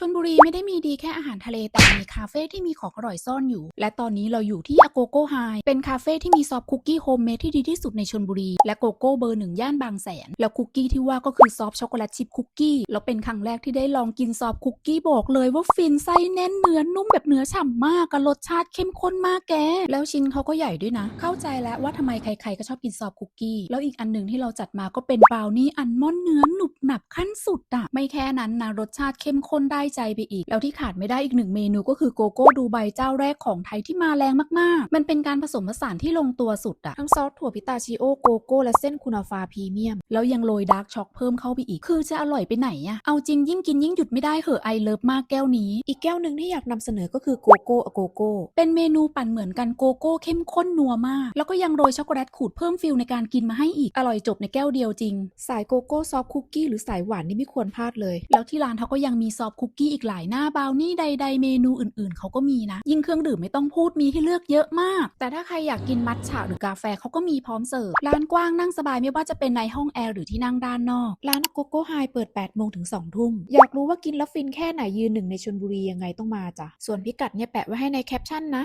ชนบุรีไม่ได้มีดีแค่อาหารทะเลแต่มีคาเฟ่ที่มีของอร่อยซ่อนอยู่ และตอนนี้เราอยู่ที่อโกโก้ไฮเป็นคาเฟ่ที่มีซอฟคุกกี้โฮมเมดที่ดีที่สุดในชนบุรี และโกโก้เบอร์หนึ่งย่านบางแสน แล้วคุกกี้ที่ว่าก็คือซอฟช็อกโกแลตชิพคุกกี้แล้วเป็นครั้งแรกที่ได้ลองกินซอฟคุกกี้บอกเลยว่าฟินไส้แน่นเนื้อนุ่มแบบเนื้อฉ่ำมากกับรสชาติเข้มข้นมากแก แล้วชิ้นเขาก็ใหญ่ด้วยนะ เข้าใจแล้วว่าทำไมใครๆก็ชอบกินซอฟคุกกี้แล้วอีกอันหนึ่งที่เราจัดมาก็เป็นบราวนี่อัลมอนด์เนื้อหนุบหนับขั้นสุดอะไม่แค่นั้นนะรสชาติเข้มข้นได้ใจไปอีก แล้วที่ขาดไม่ได้อีกหนึ่งเมนูก็คือโกโก้ดูไบเจ้าแรกของไทยที่มาแรงมากๆ มันเป็นการผสมผสานที่ลงตัวสุดอะทั้งซอสถั่วพิตาชิโอโกโก้และเส้นคุณาฟาพรีเมียม แล้วยังโรยดาร์กช็อกเพิ่มเข้าไปอีก คือจะอร่อยไปไหนอะเอาจริงยิ่งกินยิ่งหยุดไม่ได้เหอะไอเลิฟมากแก้วนี้ อีกแก้วหนึ่งที่อยากนำเสนอก็คือโกโก้อโกโก้ เป็นเมนูปั่นเหมือนกันโกโก้เข้มข้นนัวมาก แล้วก็ยังโรยช็อกโกแลตขูดเพิ่มฟิลในการกินมาให้อีก อร่อยจบในแก้วเดียวจริง สายโกโก้ซอฟต์คุกกี้หรือสายหวานนี่ไม่ควรพลาดเลย แล้วที่ร้านเขาก็ยังมีซอฟคุกกี้อีกหลายหน้าบาวนี่ใด ๆ เมนูอื่นๆ เขาก็มีนะ ยิ่งเครื่องดื่มไม่ต้องพูดมีให้เลือกเยอะมาก แต่ถ้าใครอยากกินมัทฉะหรือกาแฟเขาก็มีพร้อมเสิร์ฟร้านกว้างนั่งสบายไม่ว่าจะเป็นในห้องแอร์หรือที่นั่งด้านนอก ร้านโกโก้ไฮเปิด8โมงถึง2ทุ่มอยากรู้ว่ากินแล้วฟินแค่ไหนยืนหนึ่งในชนบุรียังไงต้องมาจ้ะส่วนพิกัดเนี่ยแปะไว้ให้ในแคปชั่นนะ